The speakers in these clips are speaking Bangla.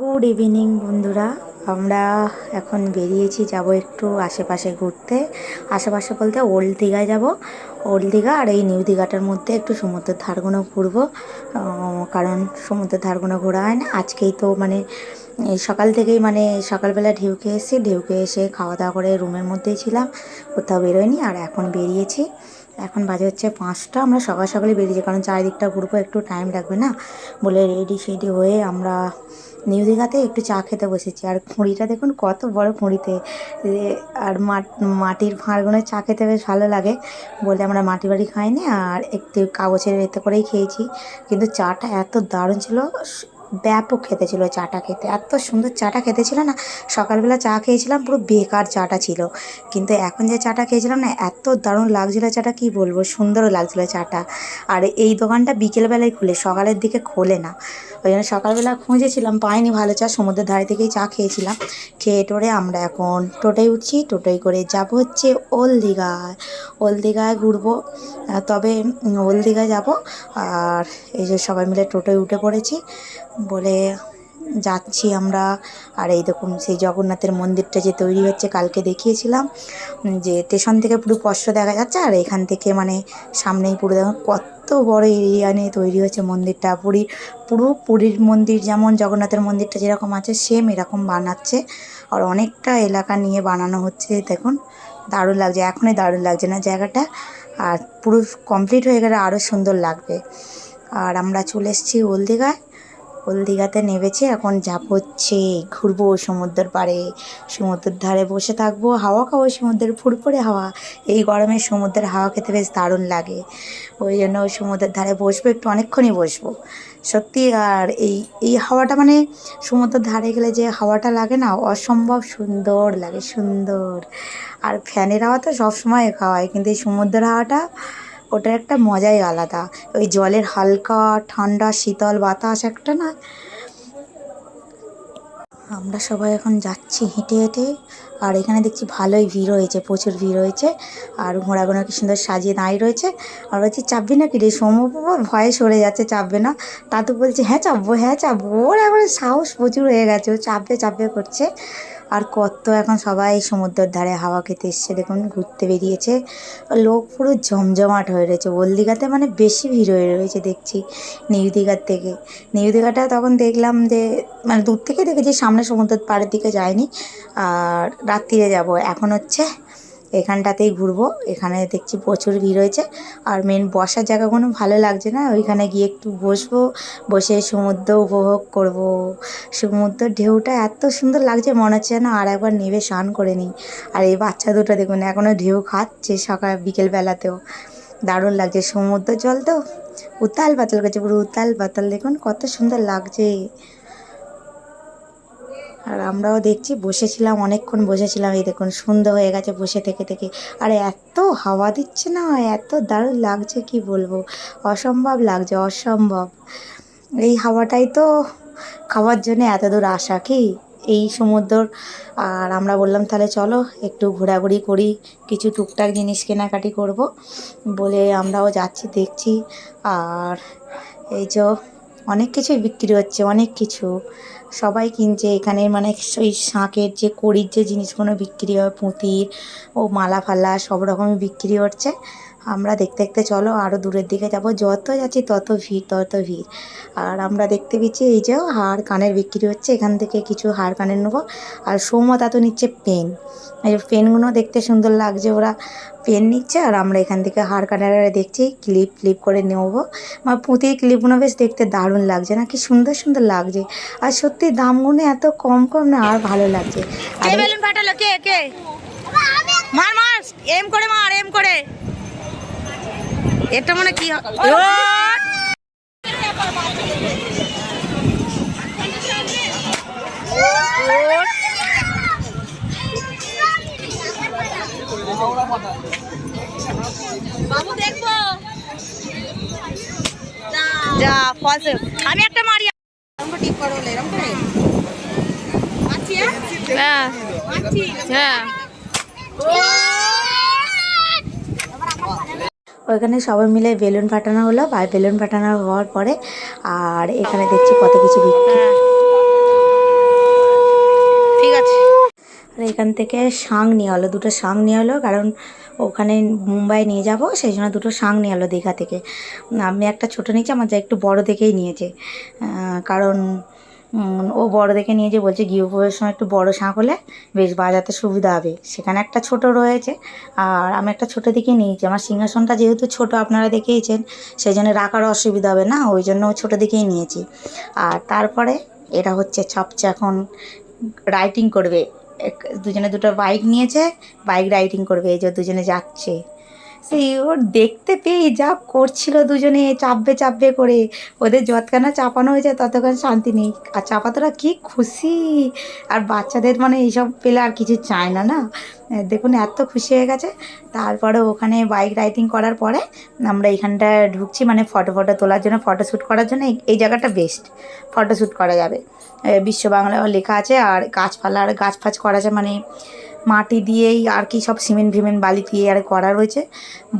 গুড ইভিনিং বন্ধুরা। আমরা এখন বেরিয়েছি, যাব একটু আশেপাশে ঘুরতে। আশেপাশে বলতে ওল্ড দীঘায় যাব। ওল্ড দীঘা আর এই নিউ দীঘাটার মধ্যে একটু সমুদ্রের ধারগুলো ঘুরবো। কারণ সমুদ্রের ধারগুলো ঘোরা হয় না। আজকেই তো মানে সকাল থেকেই মানে সকালবেলা ঢেউকে এসেছি। ঢেউকে এসে খাওয়া দাওয়া করে রুমের মধ্যেই ছিলাম। কোথাও বেরোয়নি আর এখন বেরিয়েছি। এখন বাজে হচ্ছে পাঁচটা, আমরা সকাল সকালে বেরিয়েছি, কারণ চারিদিকটা ঘুরবো, একটু টাইম লাগবে না। বলে রেডি সেডি হয়ে আমরা নিউ দীঘাতে একটু চা খেতে বসেছি। আর খুঁড়িটা দেখুন কত বড় খুঁড়িতে। আর মাট- মাটির ভাঁড়গুলো চা খেতে বেশ ভালো লাগে বলে আমরা মাটি বাড়ি খাইনি, আর একটু কাগজের এতে করেই খেয়েছি। কিন্তু চাটা এত দারুণ ছিল ব্যাপক খেতে ছিল চাটা খেতে। এত সুন্দর চাটা খেতে ছিল না সকালবেলা চা খেয়েছিলাম পুরো বেকার চাটা ছিল। কিন্তু এখন যে চাটা খেয়েছিলাম না এত দারুণ লাগছিল চাটা কি বলব? সুন্দরও লাগছিল চাটা। আর এই দোকানটা বিকেলবেলায় খুলে সকালের দিকে খোলে না। ওই জন্য সকালবেলা খুঁজেছিলাম পাইনি ভালো চা সমুদ্রের ধারে থেকেই চা খেয়েছিলাম। খেয়ে টোরে আমরা এখন টোটোয় উঠছি টোটোয় করে যাব হচ্ছে ওল দীঘায় ওল দীঘায় ঘুরবো তবে উম, ওল দীঘায় যাব। আর এই যে সবাই মিলে টোটোয় উঠে পড়েছি। বলে যাচ্ছি আমরা। আর এই দেখুন, সেই জগন্নাথের মন্দিরটা যে তৈরি হচ্ছে, কালকে দেখিয়েছিলাম, যে স্টেশন থেকে পুরো স্পষ্ট দেখা যাচ্ছে। আর এখান থেকে মানে সামনেই পুরো দেখুন, কত বড় এরিয়া নিয়ে তৈরি হচ্ছে মন্দিরটা। পুরী, পুরো পুরীর মন্দির যেমন জগন্নাথের মন্দিরটা যেরকম আছে, সেম এরকম বানাচ্ছে। আর অনেকটা এলাকা নিয়ে বানানো হচ্ছে, দেখুন, দারুণ লাগছে। এখনই দারুণ লাগছে না জায়গাটা। আর পুরো কমপ্লিট হয়ে গেলে আরও সুন্দর লাগবে। আর আমরা চলে এসেছি হলদিঘায়। হলদিঘাতে নেমেছি, এখন যাব হচ্ছে ঘুরবো সমুদ্রের পাড়ে। সমুদ্রের ধারে বসে থাকব, হাওয়া খাব সমুদ্রের ফুরফুরে হাওয়া। এই গরমে সমুদ্রের হাওয়া খেতে বেশ দারুণ লাগে। ওই জন্য সমুদ্রের ধারে বসবো, একটু অনেকক্ষণই বসবো। সত্যি, আর এই এই হাওয়াটা মানে সমুদ্রের ধারে গেলে যে হাওয়াটা লাগে না, অসম্ভব সুন্দর লাগে, সুন্দর। আর ফ্যানের হাওয়া তো সবসময় খাওয়ায় কিন্তু এই সমুদ্রের হাওয়াটা ওটার একটা মজাই আলাদা। ওই জলের হালকা, ঠান্ডা, শীতল বাতাস একটা না? আমরা সবাই এখন যাচ্ছি হেঁটে হেঁটে, আর এখানে দেখছি ভালোই ভিড় হয়েছে, প্রচুর ভিড় হয়েছে। আর ঘোড়াগুলো কি সুন্দর সাজিয়ে দাঁড়িয়ে রয়েছে। আর বলছি, চাপবি না কি রে সৌম্য বাবা? ভয়ে সরে যাচ্ছে, চাপবে না। দাদু বলছে হ্যাঁ চাপবো হ্যাঁ চাপবো। ওর এখন সাহস প্রচুর হয়ে গেছে, ও চাপবে চাপবে করছে। আর কত এখন সবাই সমুদ্রের ধারে হাওয়া খেতে এসছে, দেখুন, ঘুরতে বেরিয়েছে। লোক পুরো জমজমাট হয়ে রয়েছে। ওল দীঘাতে মানে বেশি ভিড় হয়ে রয়েছে, দেখছি, নিউ দীঘার থেকে। নিউ দীঘাটা তখন দেখলাম যে মানে দূর থেকে দেখেছি, সামনে সমুদ্রের পাড়ের দিকে যায়নি আর রাত্রিরে যাব। এখন হচ্ছে এখানটাতেই ঘুরবো। এখানে দেখছি প্রচুর ভিড় হয়েছে। আর মেন বসার জায়গাগুলো ভালো লাগছে না? ওইখানে গিয়ে একটু বসবো, বসে সমুদ্র উপভোগ করব। সমুদ্রের ঢেউটা এত সুন্দর লাগছে, মনে হচ্ছে যেন আর একবার নেবে, স্নান করে নিই। আর এই বাচ্চা দুটো দেখুন এখনও ঢেউ খাচ্ছে সকাল বিকেলবেলাতেও দারুণ লাগছে। সমুদ্র জল তো উতাল পাতাল করছে, পুরো উতাল পাতাল দেখুন কত সুন্দর লাগছে। আর আমরাও দেখছি, বসেছিলাম, অনেকক্ষণ বসেছিলাম। এই দেখুন সুন্দর হয়ে গেছে বসে থেকে থেকে। আর এত হাওয়া দিচ্ছে না, এত দারুণ লাগছে, কি বলব? অসম্ভব লাগছে, অসম্ভব। এই হাওয়াটাই তো খাওয়ার জন্য এত দূর আসা, কি? এই সমুদ্র, আর আমরা বললাম, তাহলে চলো, একটু ঘোরাঘুরি করি, কিছু টুকটাক জিনিস কেনাকাটি করব। বলে আমরাও যাচ্ছি, দেখছি। আর এই যে, অনেক কিছুই বিক্রি হচ্ছে, অনেক কিছু। সবাই কিনছে। এখানে মানে ওই শাঁখের যে কড়ির যে জিনিসগুলো বিক্রি হয়, পুঁতির ও মালা ফালা সব রকমই বিক্রি হচ্ছে। আমরা দেখতে দেখতে চলো আরও দূরের দিকে যাব। যত যাচ্ছি তত ভিড় তত ভিড়। আর আমরা দেখতে পেয়েছি এই যে হার কানের বিক্রি হচ্ছে। এখান থেকে কিছু হার কানের নেব। আর সৌমতা তো নিচ্ছে পেন। এই যে পেনগুলো দেখতে সুন্দর লাগছে। ওরা পেন নিচ্ছে আর আমরা এখান থেকে হার কানের দেখছি। ক্লিপ ক্লিপ করে নেব। আমার পুঁতির ক্লিপগুলো বেশ দেখতে দারুণ লাগছে না? কি সুন্দর সুন্দর লাগছে। আর সত্যি দামগুলো এত কম কম না আর ভালো লাগছে। আর কে এই- বেলুন ফাটালো? কে কে? মার মার! এম করে মার এম করে। এটা মানে কি যা ফলস আমি একটা মারি ঠিক করো এরকম করে। হ্যাঁ? হ্যাঁ। ওইখানে সবাই মিলে বেলুন ফাটানো হলো ভাই বেলুন ফাটানো হওয়ার পরে আর এখানে দেখছি কত কিছু বিক্রি। ঠিক আছে। আর এখান থেকে সাং নিয়ে হলো দুটো সাং নিয়ে হলো কারণ ওখানে মুম্বাই নিয়ে যাব সেই জন্য দুটো সাং নিয়ে হলো দীঘা থেকে। আমি একটা ছোটো নিয়েছি আমার যা একটু বড় দেখেই নিয়েছে। কারণ ও বড় দেখে নিয়েছে বলছে গৃহপ্রবেশের সময় একটু বড় শাঁখ হলে বেশ বাজাতে সুবিধা হবে। সেখানে একটা ছোট রয়েছে। আর আমি একটা ছোটো দিকে নিয়েছি। আমার সিংহাসনটা যেহেতু ছোট আপনারা দেখেইছেন সেই জন্য রাখার অসুবিধা হবে না, ওই জন্য ছোটো দিকেই নিয়েছি। আর তারপরে এটা হচ্ছে সবচেয়ে এখন রাইটিং করবে। দুজনে দুটো বাইক নিয়েছে বাইক রাইডিং করবে, এই যে দুজনে যাচ্ছে। সেই ওর দেখতে পেয়ে যা করছিল দুজনে চাপবে চাপবে করে। ওদের যতখানা চাপানো হয়েছে ততক্ষণ শান্তি নেই। আর চাপাতোরা কি খুশি? আর বাচ্চাদের মানে এইসব পেলে আর কিছু চায় না না? দেখুন এত খুশি হয়ে গেছে। তারপরে ওখানে বাইক রাইডিং করার পরে আমরা এখানটায় ঢুকছি মানে ফটো ফটো তোলার জন্য, ফটো শ্যুট করার জন্য। এই- জায়গাটা বেস্ট ফটো শ্যুট করা যাবে। বিশ্ব বাংলায় লেখা আছে আর গাছপালা আর গাছ ফাছ করা আছে মানে মাটি দিয়েই আর কি সব সিমেন্ট ফিমেন্ট বালি দিয়ে আর করা রয়েছে।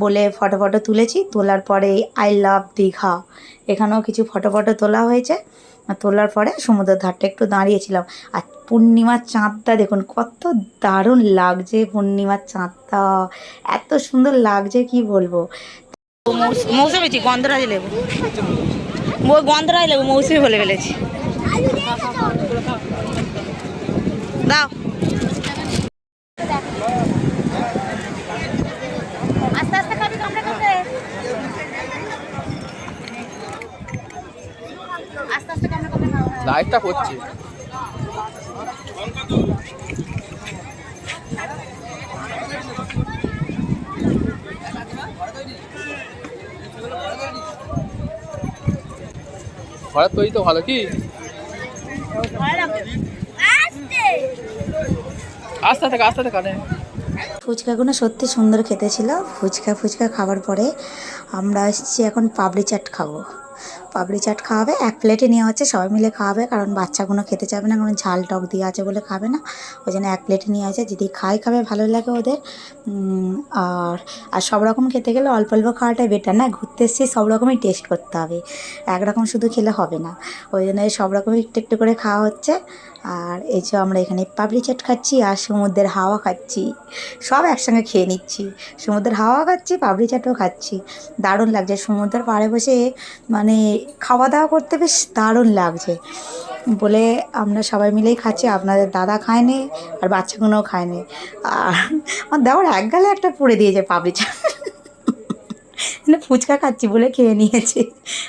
বলে ফটো ফটো তুলেছি। তোলার পরে আই লাভ দীঘা। এখানেও কিছু ফটো ফটো তোলা হয়েছে। তোলার পরে সমুদ্রের ধারটা একটু দাঁড়িয়েছিলাম। আর পূর্ণিমার চাঁদটা দেখুন, কত দারুণ লাগছে পূর্ণিমার চাঁদটা। এত সুন্দর লাগছে, কি বলব? গন্ধরাজ লেবু। গন্ধরাজ লেবু মৌসুমি বলে ফেলেছি। দাও আস্তে আস্তে খাবি কামড়ে কামড়ে আস্তে আস্তে কামড়ে কামড়ে খাও লাইটটা করছে ঘরের তৈরি তো ভালো কি? আস্তে আস্তে আস্তে ফুচকাগুলো সত্যি সুন্দর খেতে ছিল। ফুচকা ফুচকা খাওয়ার পরে আমরা এসেছি এখন পাপড়ি চাট খাব। পাপড়ি চাট খাওয়াবে, এক প্লেটে নেওয়া হচ্ছে সবাই মিলে খাওয়াবে, কারণ বাচ্চাগুলো খেতে চাবে না, কারণ ঝাল টক দিয়ে আছে বলে খাবে না। ওই জন্য এক প্লেটে নিয়ে আছে যদি খায় খাবে ভালো লাগে ওদের। আর আর সব রকম খেতে গেলে অল্প অল্প খাওয়াটাই বেটার না? ঘুরতে এসছি সব রকমই টেস্ট করতে হবে। একরকম শুধু খেলে হবে না। ওই জন্য সব রকমই একটু একটু করে খাওয়া হচ্ছে। আর এই যে আমরা এখানে পাপড়ি চাট খাচ্ছি আর সমুদ্রের হাওয়া খাচ্ছি। সব একসঙ্গে খেয়ে নিচ্ছি। সমুদ্রের হাওয়া খাচ্ছি পাপড়ি চাটও খাচ্ছি। দারুণ লাগছে। সমুদ্রের পাড়ে বসে মানে খাওয়া দাওয়া করতে বেশ দারুণ লাগছে। বলে আমরা সবাই মিলেই খাচ্ছি, আপনাদের দাদা খায়নি আর বাচ্চাগুলোও খায়নি। আর আমার দেওয়ার এক গালে একটা পুড়ে দিয়েছে পাপড়ি চাট। ফুচকা খাচ্ছি বলে খেয়ে নিয়েছি,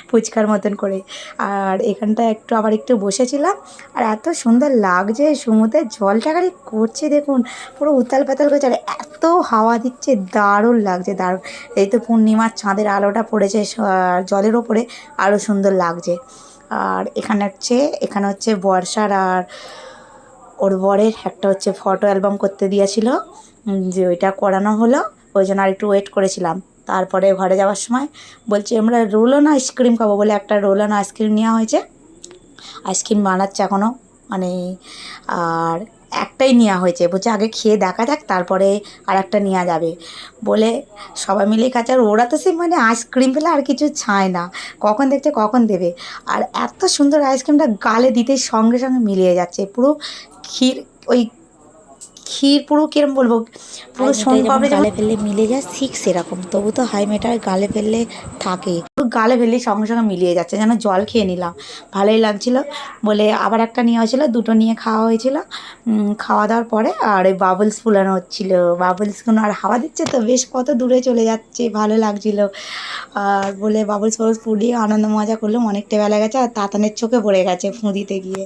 ফুচকার মতন করে। আর এখানটা একটু আবার একটু বসেছিলাম, আর এত সুন্দর লাগছে সমুদ্রের জলটা খালি করছে দেখুন, পুরো উতাল পাতাল করছে আর এত হাওয়া দিচ্ছে, দারুণ লাগছে, দারুণ। এই তো পূর্ণিমার চাঁদের আলোটা পড়েছে জলের ওপরে আরও সুন্দর লাগছে। আর এখানে হচ্ছে এখানে হচ্ছে বর্ষার, আর ওর বরের একটা হচ্ছে ফটো অ্যালবাম করতে দিয়েছিল যে ওইটা করানো হলো, ওই জন্য আর একটু ওয়েট করেছিলাম। তারপরে ঘরে যাওয়ার সময় বলছি, আমরা রোলন আইসক্রিম খাব বলে একটা রোলন আইসক্রিম নেওয়া হয়েছে। আইসক্রিম বানাচ্ছে এখনও মানে আর একটাই নেওয়া হয়েছে। বলছে, আগে খেয়ে দেখা যাক, তারপরে আর একটা নেওয়া যাবে। বলে সবাই মিলে খাচ্ছে, আর ওরা তো সে মানে আইসক্রিম পেলে আর কিছু ছায় না। কখন দেখছে, কখন দেবে। আর এত সুন্দর আইসক্রিমটা গালে দিতে সঙ্গে সঙ্গে মিলিয়ে যাচ্ছে। পুরো ক্ষীর, ওই ক্ষীর পুরো কিরম বলব? পুরো সোন পাপড়ি গালে ফেললে মিলে যায় ঠিক সেরকম। তবু তো হাই মেটার গালে ফেললে থাকে। পুরো গালে ফেললে সঙ্গে সঙ্গে মিলিয়ে যাচ্ছে যেন জল খেয়ে নিলাম। ভালোই লাগছিল। বলে আবার একটা নেওয়া হয়েছিল দুটো নিয়ে খাওয়া হয়েছিল। খাওয়া দাওয়ার পরে আর ওই বাবলস ফুলানো হচ্ছিল। বাবলসগুলো আর হাওয়া দিচ্ছে তো? বেশ কত দূরে চলে যাচ্ছে ভালো লাগছিল। আর বলে বাবলস ফাবলস ফুলিয়ে আনন্দ মজা করলাম অনেকটা বেলা গেছে আর তাতানের চোখে পড়ে গেছে ফুঁদিতে গিয়ে।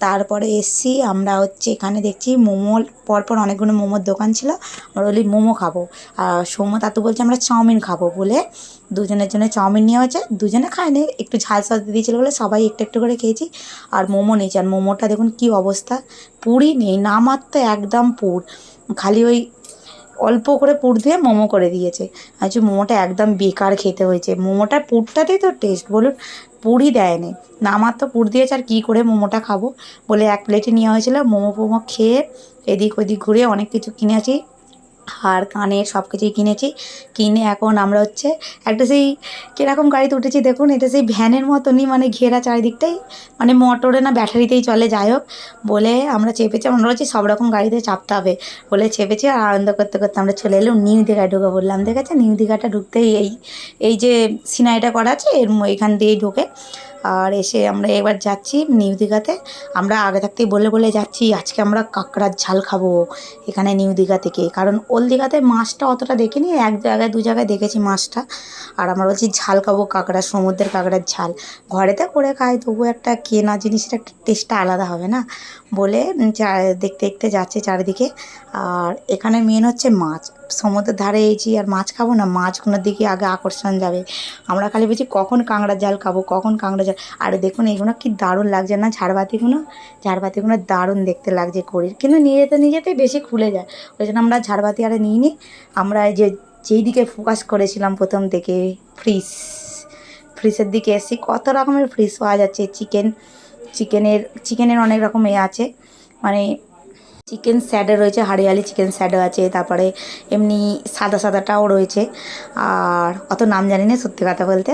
তারপরে এসছি, আমরা হচ্ছে এখানে দেখছি মোমোর পরপর অনেকগুলো মোমোর দোকান ছিল, আমরা বলি মোমো খাব। আর সৌম্য তাতু বলছে, আমরা চাউমিন খাব বলে দুজনের জন্য চাউমিন নিয়ে হয়েছে। দুজনে খায়নি, একটু ঝাল দিয়েছিল দিয়েছিলো বলে সবাই একটু একটু করে খেয়েছি। আর মোমো নিয়েছি আর মোমোটা দেখুন কি অবস্থা, পুরি নেই, না মাত্র একদম পুর। খালি ওই অল্প করে পুর দিয়ে মোমো করে দিয়েছে। আচ্ছা মোমোটা একদম বেকার খেতে হয়েছে। মোমোটা পুরটাতেই তো টেস্ট বলুন, পুরই দেয়নি। না, আমার তো পুর দিয়েছে, আর কী করে মোমোটা খাব? বলে এক প্লেটে নেওয়া হয়েছিল মোমো ফোমো খেয়ে এদিক ওদিক ঘুরে অনেক কিছু কিনেছি। আর কানে সব কিছুই কিনেছি। কিনে এখন আমরা হচ্ছে একটা সেই কীরকম গাড়িতে উঠেছি দেখুন, এটা সেই ভ্যানের মতনই মানে ঘেরা চারিদিকটাই। মানে মোটরে না ব্যাটারিতেই চলে, যাই হোক। বলে আমরা চেপেছি, আমরা বলছি সব রকম গাড়িতে চাপতে হবে। বলে চেপেছি আর আনন্দ করতে করতে আমরা চলে এলাম নিউ দীঘায় ঢুকে বললাম দেখেছে নিউ দীঘাটা ঢুকতেই এই এই যে সিনাইটা করা আছে, এর এখান দিয়েই ঢোকে। আর এসে আমরা এবার যাচ্ছি নিউ দীঘাতে। আমরা আগে থাকতেই বলে বলে যাচ্ছি, আজকে আমরা কাঁকড়ার ঝাল খাব এখানে নিউ দীঘা থেকে। কারণ ওল দীঘাতে মাছটা অতটা দেখিনি, এক জায়গায়, দু জায়গায় দেখেছি মাছটা। আর আমরা বলছি ঝাল খাব কাঁকড়া, সমুদ্রের কাঁকড়ার ঝাল। ঘরেতে করে খাই তবু একটা কেনা জিনিসের একটা টেস্টটা আলাদা হবে না? বলে দেখতে দেখতে যাচ্ছে চারিদিকে। আর এখানে মেন হচ্ছে মাছ। সমুদ্রের ধারে এইছি আর মাছ খাব না, মাছগুলোর দিকে আগে আকর্ষণ যাবে। আমরা খালি বলছি, কখন কাঁকড়ার জাল খাব? কখন কাঁকড়া জাল? আরে দেখুন এইগুলো কি দারুণ লাগছে না? ঝাড়বাতিগুলো ঝাড়বাতিগুলো দারুণ দেখতে লাগছে করির কিন্তু নিয়ে যেতে নিয়ে যেতে বেশি খুলে যায়। ওই জন্য আমরা ঝাড়বাতি আরে নিই। নি আমরা যে, যেই দিকে ফোকাস করেছিলাম প্রথম থেকে ফ্রিজ ফ্রিজের দিকে এসেছি। কত রকমের ফ্রিজ পাওয়া যাচ্ছে। চিকেন চিকেনের চিকেনের অনেক রকম এ আছে। মানে চিকেন স্যাডও রয়েছে হারিয়ালি চিকেন স্যাডও আছে, তারপরে এমনি সাদা সাদাটাও রয়েছে। আর অত নাম জানি না সত্যি কথা বলতে।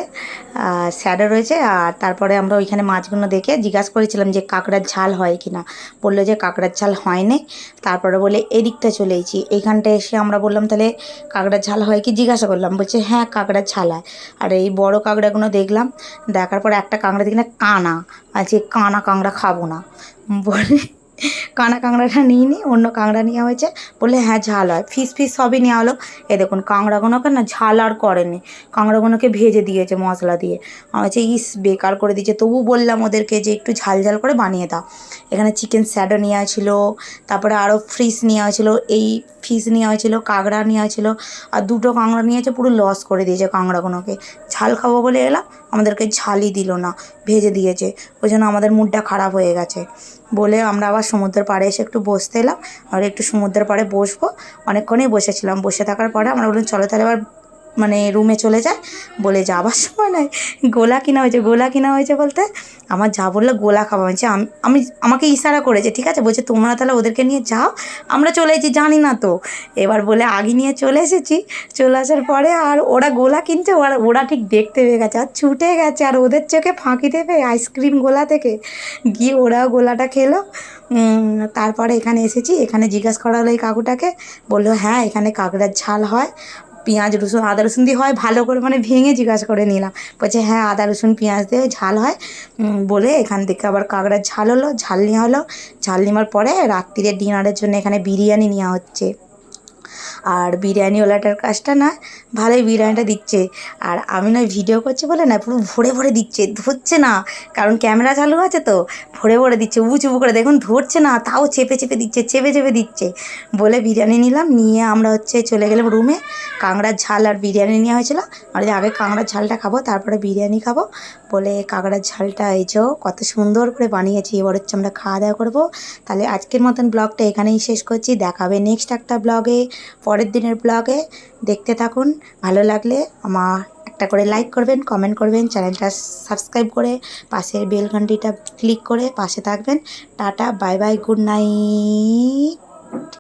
স্যাডও রয়েছে, আর তারপরে আমরা ওইখানে মাছগুলো দেখে জিজ্ঞাসা করেছিলাম যে কাঁকড়ার ঝাল হয় কি না। বলল যে কাঁকড়ার ঝাল হয়নি। তারপরে বলে, এদিকটা চলে এসেছি। এইখানটা এসে আমরা বললাম, তাহলে কাঁকড়ার ঝাল হয় কি? জিজ্ঞাসা করলাম। বলছে হ্যাঁ কাঁকড়ার ঝাল হয়। আর এই বড় কাঁকড়াগুলো দেখলাম, দেখার পর একটা কাঁকড়া দেখি না, কানা। আছে কানা কাঁকড়া খাব না। বলে কানা কাঁকড়াটা নিয়ে নি অন্য কাঁকড়া নেওয়া হয়েছে। বললে হ্যাঁ ঝাল হয়। ফিস ফিস সবই নেওয়া হলো। এ দেখুন, কাঁকড়াগুলোকে না ঝাল আর করেনি। কাঁকড়াগুলোকে ভেজে দিয়েছে মশলা দিয়ে। আমার হচ্ছে ইস, বেকার করে দিয়েছে। তবু বললাম ওদেরকে যে, একটু ঝাল ঝাল করে বানিয়ে দাও। এখানে চিকেন স্যাডো নেওয়া ছিল। তারপরে আরও ফিস নেওয়া হয়েছিল এই ফিস নেওয়া হয়েছিল কাঁকড়া নেওয়া হয়েছিল আর দুটো কাঁকড়া নিয়েছে, পুরো লস করে দিয়েছে কাঁকড়াগুলোকে। ঝাল খাব বলে এলাম, আমাদেরকে ঝালই দিল না, ভেজে দিয়েছে। ওই জন্য আমাদের মুডটা খারাপ হয়ে গেছে। বলে, আমরা আবার সমুদ্রের পাড়ে এসে একটু বসতে এলাম। আর একটু সমুদ্রের পাড়ে বসবো। অনেকক্ষণই বসেছিলাম। বসে থাকার পরে আমরা বললাম, চলো তাহলে এবার মানে রুমে চলে যায়, বলে যাবার সময় নয় গোলা কিনা হয়েছে, গোলা কিনা হয়েছে বলতে আমার যা বলল গোলা খাওয়া হয়েছে। আমি আমি, আমাকে ইশারা করেছে, ঠিক আছে? বলছে, তোমরা তাহলে ওদেরকে নিয়ে যাও, আমরা চলে এসেছি, জানি না তো। এবার বলে, আগে নিয়ে চলে এসেছি। চলে আসার পরে আর ওরা গোলা কিনছে, ওরা ওরা ঠিক দেখতে পেয়ে গেছে, আর ছুটে গেছে, আর ওদের চোখে ফাঁকি দেবে আইসক্রিম গোলা থেকে। গিয়ে ওরাও গোলাটা খেলো। তারপরে এখানে এসেছি, এখানে জিজ্ঞাসা করা হলো এই কাকুটাকে, বলল হ্যাঁ এখানে কাঁকড়ার ঝাল হয়। পেঁয়াজ, রসুন, আদা, রসুন দিয়ে হয়, ভালো করে মানে ভেঙে জিজ্ঞাসা করে নিলাম। বলছে হ্যাঁ আদা, রসুন, পেঁয়াজ দিয়ে ঝাল হয়। বলে এখান থেকে আবার কাঁকড়ার ঝাল হলো, ঝাল নেওয়া হলো। ঝাল নেওয়ার পরে রাত্রিরে ডিনারের জন্য এখানে বিরিয়ানি নেওয়া হচ্ছে। আর বিরিয়ানিওয়ালাটার কাজটা না ভালোই বিরিয়ানিটা দিচ্ছে। আর আমি নয় ভিডিও করছি বলে না, পুরো ভরে ভরে দিচ্ছে। ধরছে না, কারণ ক্যামেরা চালু আছে তো, ভরে ভরে দিচ্ছে। উঁচু করে দেখুন, ধরছে না, তাও চেপে চেপে দিচ্ছে, চেপে চেপে দিচ্ছে। বলে বিরিয়ানি নিলাম, নিয়ে আমরা হচ্ছে চলে গেলাম রুমে কাঁকড়ার ঝাল আর বিরিয়ানি নেওয়া হয়েছিল। যে আগে কাঁকড়ার ঝালটা খাব, তারপরে বিরিয়ানি খাব। বলে কাঁকড়ার ঝালটা এই যে, কত সুন্দর করে বানিয়েছি। এবার হচ্ছে আমরা খাওয়া দাওয়া করব। তাহলে আজকের মতন ব্লগটা এখানেই শেষ করছি। দেখাবে নেক্সট একটা ব্লগে, পরের দিনের ব্লগে। দেখতে থাকুন। ভালো লাগলে আমার একটা করে লাইক করবেন কমেন্ট করবেন, চ্যানেলটা সাবস্ক্রাইব করে পাশের বেল ঘন্টিটা ক্লিক করে পাশে থাকবেন। Tata bye bye good night